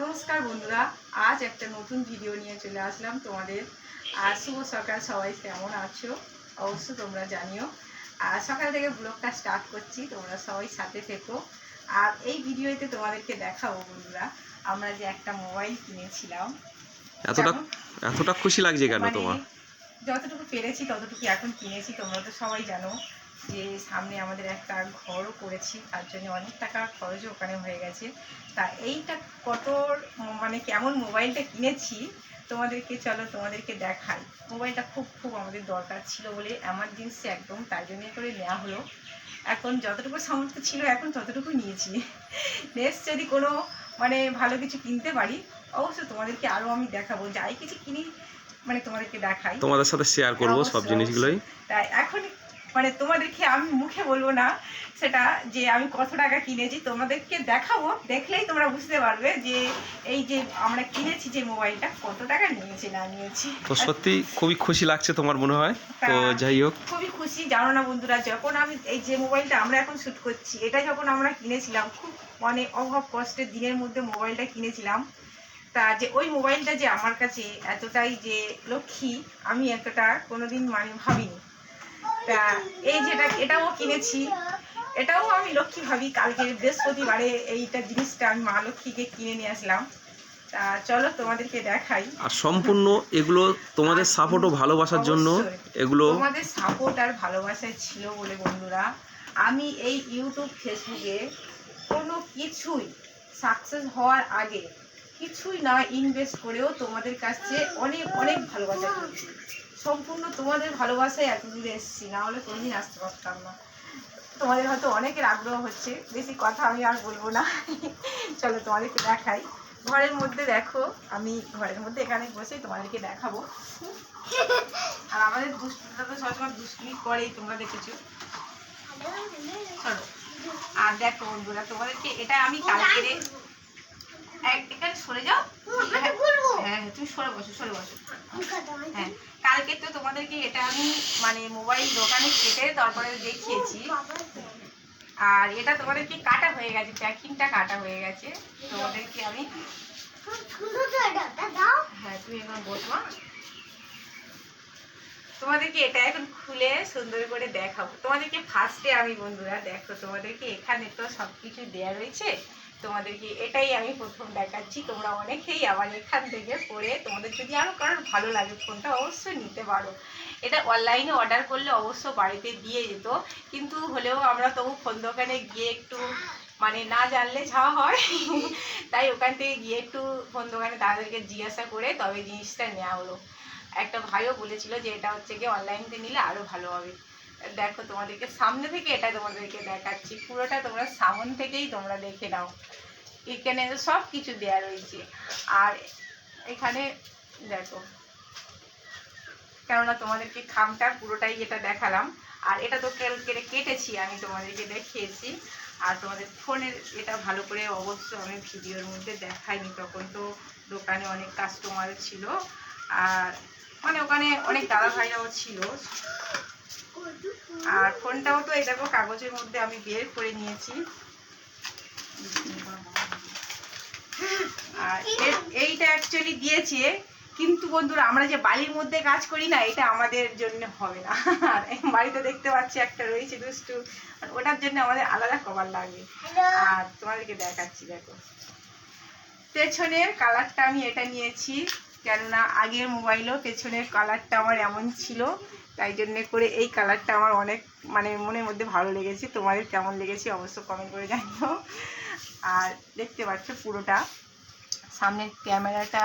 নমস্কার বন্ধুরা আজ একটা নতুন ভিডিও নিয়ে চলে আসলাম তোমাদের। আর শুভ সকাল সবাই কেমন আছো? অবশ্য তোমরা জানিও। আর সকাল থেকে ব্লগটা স্টার্ট করছি তোমরা সবাই সাথে থেকো। আর এই ভিডিওতে তোমাদেরকে দেখাবো বন্ধুরা আমরা যে একটা মোবাইল কিনেছিলাম। এতটা এতটা খুশি লাগছে কেন মানে তোমার? যতটুকু পেরেছি ততটুকু এখন কিনেছি তোমরা তো সবাই জানো। যে সামনে আমাদের একটা ঘরও করেছি তার জন্য অনেক টাকা খরচও ওখানে হয়ে গেছে। তা এইটা কত মানে কেমন মোবাইলটা কিনেছি তোমাদেরকে চলো তোমাদেরকে দেখাই। মোবাইলটা খুব খুব আমাদের দরকার ছিল বলে এমার্জেন্সি একদম তাই জন্য করে নেওয়া হলো। এখন যতটুকু সামর্থ্য ছিল এখন ততটুকু নিয়েছি। নেক্সট যদি কোনো মানে ভালো কিছু কিনতে পারি অবশ্যই তোমাদেরকে আরও আমি দেখাবো। যাই কিছু কিনি মানে তোমাদেরকে দেখাই। তোমাদের সাথে শেয়ার করব সব জিনিসগুলোই। তাই এখন মানে তোমাদেরকে আমি মুখে বলব না সেটা যে আমি কত টাকা কিনেছি তোমাদেরকে দেখাবো দেখলেই তোমরা বুঝতে পারবে যে এই যে আমরা কিনেছি যে মোবাইলটা কত টাকা নিয়েছি না নিয়েছি। তো সত্যি খুবই খুশি লাগছে তোমার মনে হয়। তো যাই হোক। খুবই খুশি জানো না বন্ধুরা যখন আমি এই যে মোবাইলটা আমরা এখন শ্যুট করছি এটা যখন আমরা কিনেছিলাম খুব মানে অভাব কষ্টের দিনের মধ্যে মোবাইলটা কিনেছিলাম। তা যে ওই মোবাইলটা যে আমার কাছে এতটাই যে লক্ষ্মী আমি এতটা কোনোদিন মানে ভাবিনি। তা এই যেটা এটাও কিনেছি। এটাও আমি লক্ষ্মী ভাবি কালকে বৃহস্পতিবারে এইটা জিনিসটা আমি মা লক্ষ্মীকে কিনে নিয়ে আসলাম। তা চলো তোমাদেরকে দেখাই। আর সম্পূর্ণ এগুলো তোমাদের সাপোর্ট ও ভালোবাসার জন্য এগুলো তোমাদের সাপোর্ট আর ভালোবাসায় ছিল বলে বন্ধুরা আমি এই ইউটিউব ফেসবুকে কোনো কিছুই সাকসেস হওয়ার আগে কিছুই না ইনভেস্ট করেও তোমাদের কাছে অনেক অনেক ভালোবাসা পেয়েছি। সম্পূর্ণ তোমাদের ভালোবাসায় এত দূরে এসেছি না হলে কোনোদিন আসতে পারতাম না। তোমাদের হয়তো অনেকের আগ্রহ হচ্ছে বেশি কথা আমি আর বলব না। চলো তোমাদেরকে দেখাই। ঘরের মধ্যে দেখো আমি ঘরের মধ্যে এখানে বসে তোমাদেরকে দেখাবো। আর আমাদের দুষ্টুটা তো সবসময় দুষ্টুমি করেই তোমরা দেখেছ। চলো। আর দেখো বন্ধুরা তোমাদেরকে এটা আমি কালকে এক- এখানে সরে যাও। হ্যাঁ হ্যাঁ তুমি সরে বসো সরে বসো। হ্যাঁ। কালকে তো তোমাদেরকে এটা আমি মানে মোবাইল দোকানে কেটে তারপরে দেখিয়েছি আর এটা তোমাদেরকে কাটা হয়ে গেছে, প্যাকিংটা কাটা হয়ে গেছে। তোমাদেরকে আমি হ্যাঁ তুমি বসবা। তোমাদেরকে এটা এখন খুলে সুন্দর করে দেখাবো। তোমাদেরকে ফার্স্টে আমি বন্ধুরা, দেখো তোমাদেরকে এখানে তো সব কিছু দেওয়া রয়েছে। তোমাদেরকে এটাই আমি প্রথম দেখাচ্ছি। তোমরা অনেকেই আবার এখান থেকে পড়ে তোমাদের যদি আরও কারোর ভালো লাগে ফোনটা অবশ্যই নিতে পারো। এটা অনলাইনে অর্ডার করলে অবশ্য বাড়িতে দিয়ে যেত, কিন্তু হলেও আমরা তবু ফোন দোকানে গিয়ে একটু মানে না জানলে যাওয়া হয়। তাই ওখান থেকে গিয়ে একটু ফোন দোকানে তাদেরকে জিজ্ঞাসা করে তবে জিনিসটা নেওয়া হলো। একটা ভাইও বলেছিল যে এটা হচ্ছে কি অনলাইনতে নিলে আরও ভালো হবে। দেখো, তোমাদেরকে সামনে থেকে এটা তোমাদেরকে দেখাচ্ছি। পুরোটা তোমরা সামন থেকেই তোমরা দেখে নাও। এখানে সব কিছু দেওয়া রয়েছে। আর এখানে দেখো, কেননা তোমাদেরকে খামটা পুরোটাই এটা দেখালাম। আর এটা তো কেটে কেটেছি, আমি তোমাদেরকে দেখিয়েছি। আর তোমাদের ফোনের এটা ভালো করে অবশ্য আমি ভিডিওর মধ্যে দেখাইনি তখন তো দোকানে অনেক কাস্টমার ছিল। আর মানে ওখানে অনেক দাদা ভাইরাও ছিল। আর ফোনটাও তো এই দেখো কাগজের মধ্যে আমি বের করে নিয়েছি। আর এইটা অ্যাকচুয়ালি দিয়েছে কিন্তু বন্ধুরা আমরা যে বালির মধ্যে কাজ করি না এটা আমাদের জন্য হবে না। আর বাড়িতে দেখতে পাচ্ছি একটা রয়েছে দুষ্টু আর ওটার জন্য আমাদের আলাদা কভার লাগবে আর তোমাদেরকে দেখাচ্ছি দেখো। পেছনের কালারটা আমি এটা নিয়েছি কেননা আগের মোবাইলও পেছনের কালারটা আমার এমন ছিল তাই জন্য করে এই কালারটা আমার অনেক মানে মনের মধ্যে ভালো লেগেছে। তোমাদের কেমন লেগেছে অবশ্য কমেন্ট করে জানিও। আর দেখতে পাচ্ছ পুরোটা। সামনের ক্যামেরাটা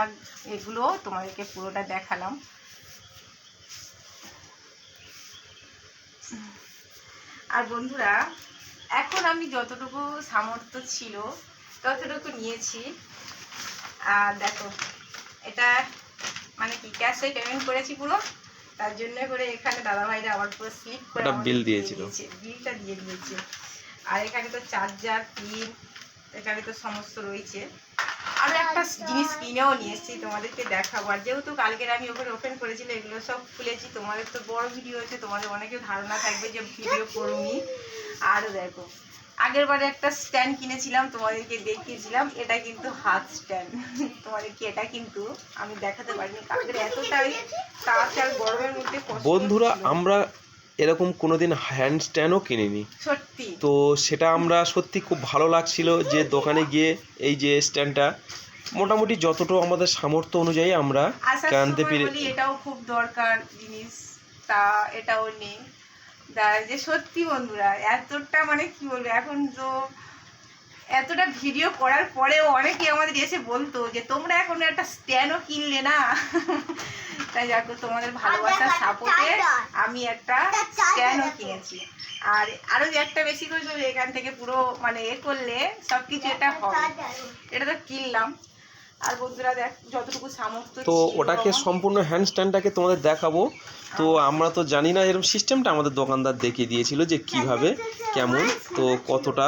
এগুলো, তোমাদেরকে পুরোটা দেখালাম। আর বন্ধুরা, এখন আমি যতটুকু সামর্থ্য ছিল, ততটুকু নিয়েছি। আর দেখো, এটা মানে কি ক্যাশে পেমেন্ট করেছি পুরো? তার জন্য করে এখানে দাদা ভাইরা আবার পুরো স্লিপ করে আমাকে দিয়েছিল। বিলটা দিয়ে দিয়েছে। আর এখানে তো চার্জার পিন এখানে তো সমস্ত রয়েছে। আরও একটা জিনিস কিনেও নিয়ে এসেছি তোমাদেরকে দেখাবো। আর যেহেতু কালকের আমি ওখানে ওপেন করেছিলাম এগুলো সব খুলেছি। তোমাদের তো বড় ভিডিও হচ্ছে তোমাদের অনেকের ধারণা থাকবে যে ভিডিও করুনি। আরও দেখো। আগের বারে একটা স্ট্যান্ড কিনেছিলাম তোমাদেরকে দেখিয়েছিলাম। এটা কিন্তু হাত স্ট্যান্ড। তোমাদেরকে এটা কিন্তু আমি দেখাতে পারিনি। কারণ এতটাই কাঁচ আর গরমের মধ্যে বন্ধুরা আমরা এরকম কোনোদিন হ্যান্ড স্ট্যান্ডও কিনিনি। সত্যি। তো সেটা আমরা সত্যি খুব ভালো লাগছিল যে দোকানে গিয়ে এই যে স্ট্যান্ডটা মোটামুটি যতটুকু আমাদের সামর্থ্য অনুযায়ী আমরা সময় পেরে এটাও খুব দরকার জিনিস। তা এটাও নেই। যে সত্যি বন্ধুরা এতটা মানে কি বলব এখন তো এতটা ভিডিও করার পরেও অনেকে আমাদের এসে বলতো যে তোমরা এখন একটা স্ট্যান্ডও কিনলে না? তাই যাক তোমাদের ভালোবাসার সাপোর্টে আমি একটা স্ট্যান্ডও কিনেছি। আর আরও একটা বেশি করে এখান থেকে পুরো মানে এ করলে সব কিছু এটা হবে। এটা তো কিনলাম। আর বন্ধুরা দেখ যতটুকু সামর্থ্য তো ওটাকে সম্পূর্ণ হ্যান্ড স্ট্যান্ডটাকে তোমাদের দেখাবো। তো আমরা তো জানি না এরকম সিস্টেমটা আমাদের দোকানদার দেখিয়ে দিয়েছিল যে কীভাবে কেমন তো কতটা।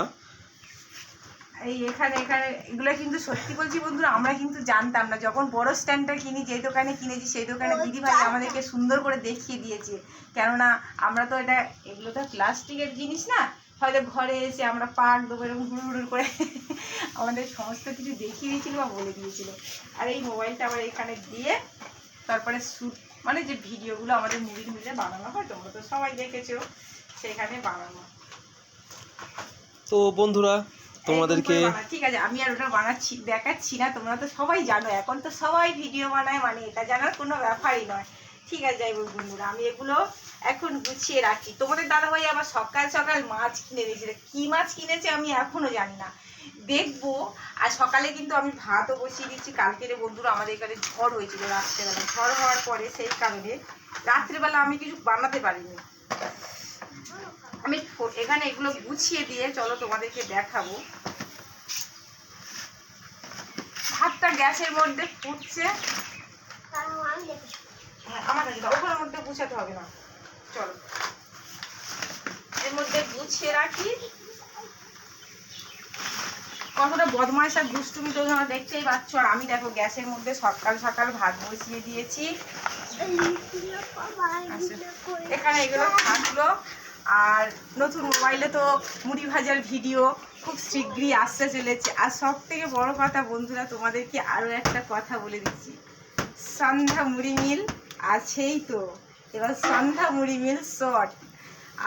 এই এখানে এখানে এগুলো কিন্তু সত্যি বলছি বন্ধুরা আমরা কিন্তু জানতাম না। যখন বড় স্ট্যান্ডটা কিনি যেই দোকানে কিনেছি সেই দোকানে দিদি ভাই আমাদেরকে সুন্দর করে দেখিয়ে দিয়েছে। কেননা আমরা তো এটা এগুলো তো প্লাস্টিকের জিনিস না হয়তো ঘরে এসে আমরা পাক দেবো এরকম হুড় হুড় করে আমাদের সমস্ত কিছু দেখিয়ে দিয়েছিল বা বলে দিয়েছিল। আর এই মোবাইলটা আবার এখানে দিয়ে তারপরে শ্যুট মানে যে ভিডিওগুলো আমাদের মুভির মিলে বানানো হয় তোমরা তো সবাই দেখেছ সেখানে বানানো। তো বন্ধুরা তোমাদেরকে ঠিক আছে আমি আর ওটা বানাচ্ছি দেখাচ্ছি না তোমরা তো সবাই জানো এখন তো সবাই ভিডিও বানায় মানে এটা জানার কোনো ব্যাপারই নয়। ঠিক আছে যাই বন্ধুরা আমি এগুলো এখন গুছিয়ে রাখি। তোমাদের দাদাভাই আবার সকাল সকাল মাছ কিনে দিয়েছিল কি মাছ কিনেছে আমি এখনও জানি না। দেখব। আর সকালে কিন্তু আমি ভাতও বসিয়ে দিচ্ছি। কালকের বন্ধুরা আমাদের এখানে ঝড় হয়েছিল রাত্রেবেলা। ঝড় হওয়ার পরে সেই কারণে রাত্রেবেলা আমি কিছু বানাতে পারিনি। আমি এখানে এগুলো গুছিয়ে দিয়ে চলো তোমাদেরকে দেখাবো। ভাতটা গ্যাসের মধ্যে ফুটছে। হ্যাঁ, আমার ওখানের মধ্যে গুছাতে হবে না। চলো। এর মধ্যে গুছিয়ে রাখি। কতটা বদমাইশ আর দুষ্টুমি তো তোমরা দেখতেই পাচ্ছ। আর আমি দেখো গ্যাসের মধ্যে সকাল সকাল ভাত বসিয়ে দিয়েছি। এখানে এগুলো থাকল। আর নতুন মোবাইলে তো মুড়ি ভাজার ভিডিও খুব শীঘ্রই আসতে চলেছে। আর সব থেকে বড় কথা বন্ধুরা, তোমাদেরকে আরও একটা কথা বলে দিচ্ছি। সন্ধ্যা মুড়ি মিল আছেই তো। এবার সন্ধ্যা মুড়ি মিল শর্ট।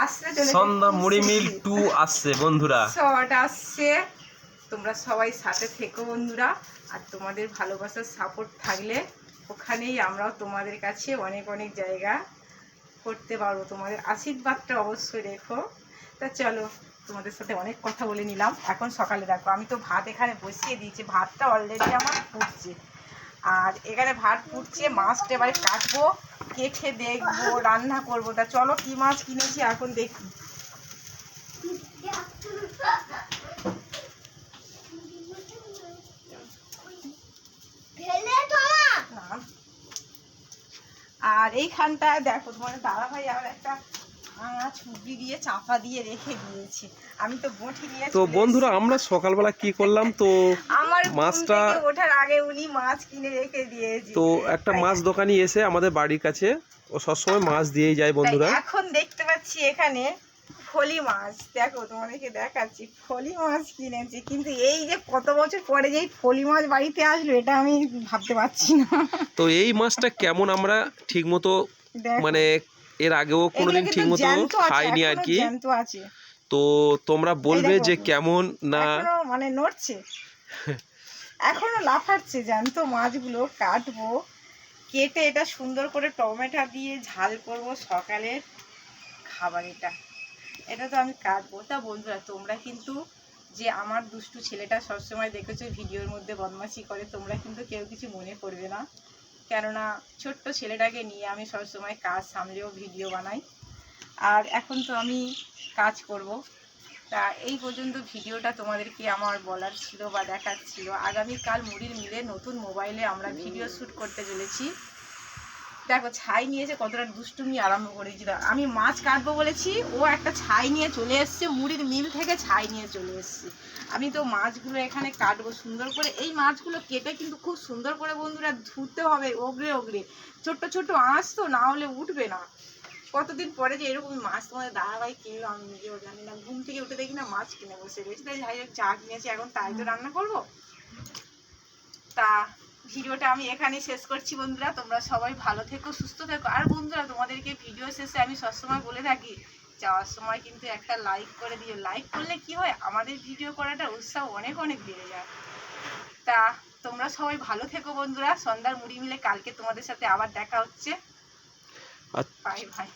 আসতে চলেছে সন্ধ্যা মুড়ি মিল। টু আসছে বন্ধুরা। শর্ট আসছে। তোমরা সবাই সাথে থেকো বন্ধুরা। আর তোমাদের ভালোবাসার সাপোর্ট থাকলে ওখানেই আমরাও তোমাদের কাছে অনেক অনেক জায়গা করতে পারব। তোমাদের আশীর্বাদটা অবশ্যই রেখো। তা চলো তোমাদের সাথে অনেক কথা বলে নিলাম। এখন সকালে দেখো আমি তো ভাত এখানে বসিয়ে দিয়েছি। ভাতটা অলরেডি আমার ফুটছে। আর এখানে ভাত ফুটছে মাছটা এবারে কাটবো। কেটে দেখব রান্না করব। তা চলো কি মাছ কিনেছি এখন দেখি। আর এইখানটায় দেখো তোমার দাদা ভাই আবার একটা ভাঙা দিয়ে চাপা দিয়ে রেখে দিয়েছে। আমি তো বটি নিয়ে তো বন্ধুরা আমরা সকালবেলা কি করলাম তো? মাছটা- ওঠার আগে উনি মাছ কিনে রেখে দিয়েছে। তো একটা মাছ দোকানি এসে আমাদের বাড়ির কাছে ও সবসময় মাছ দিয়েই যায় বন্ধুরা। এখন দেখতে পাচ্ছি এখানে ফলি মাছ। দেখো তোমাদেরকে দেখাচ্ছি ফলি মাছ কিনেছি। কিন্তু এই যে কত বছর পরে যে ফলি মাছ বাড়িতে আসলো এটা আমি ভাবতে পারছি না। তো এই মাছটা কেমন আমরা ঠিকমতো। মানে এর আগেও কোনোদিন কিন্তু ঠিকমতো খাইনি আর কি। তো তোমরা বলবে যে কেমন না মানে নড়ছে। এখনও লাফাচ্ছে, জ্যান্ত মাছগুলো কাটবো। কেটে এটা সুন্দর করে টমেটো দিয়ে ঝাল করব সকালের খাবার এটা এটা তো আমি কাটবো। তা বন্ধুরা, তোমরা কিন্তু যে আমার দুষ্টু ছেলেটা সবসময় দেখেছ ভিডিওর মধ্যে বদমাশি করে, তোমরা কিন্তু কেউ কিছু মনে করবে না। কেননা ছোট্ট ছেলেটাকে নিয়ে আমি সবসময় কাজ সামলেও ভিডিও বানাই। আর এখন তো আমি কাজ করব। তা এই পর্যন্ত ভিডিওটা তোমাদেরকে আমার বলার ছিল বা দেখার ছিল। আগামীকাল মুড়ির মিলে নতুন মোবাইলে আমরা ভিডিও শ্যুট করতে চলেছি। দেখো, ছাই নিয়েছে কতটা দুষ্টুমি আরম্ভ করেছিল আমি মাছ কাটবো বলেছি, ও একটা ছাই নিয়ে চলে এসছে, মুড়ির মিল থেকে ছাই নিয়ে চলে এসছে। আমি তো মাছগুলো এখানে কাটবো সুন্দর করে। এই মাছগুলো কেটে কিন্তু খুব সুন্দর করে বন্ধুরা ধুতে হবে, ওগরে ওগড়ে ছোট্ট ছোট্ট আঁশ তো না হলে উঠবে না। কতদিন পরে যে এরকম মাছ তোমাদের দাদাভাই কিনলো আমি নিজেও জানি না। ঘুম থেকে উঠে দেখি না মাছ কিনে বসে রয়েছে। তাই যাই হোক যা কিনেছি, এখন তাই তো রান্না করব। তা ভিডিওটা আমি এখানে শেষ করছি বন্ধুরা। তোমরা সবাই ভালো থেকো, সুস্থ থেকো। আর বন্ধুরা, তোমাদেরকে ভিডিও শেষে আমি সবসময় বলে থাকি, যাওয়ার সময় কিন্তু একটা লাইক করে দিও। লাইক করলে কি হয়? আমাদের ভিডিও করাটা উৎসাহ অনেক অনেক বেড়ে যায়। তা তোমরা সবাই ভালো থেকো বন্ধুরা। সন্ধ্যার মুড়ি মিলে কালকে তোমাদের সাথে আবার দেখা হচ্ছে। 拜拜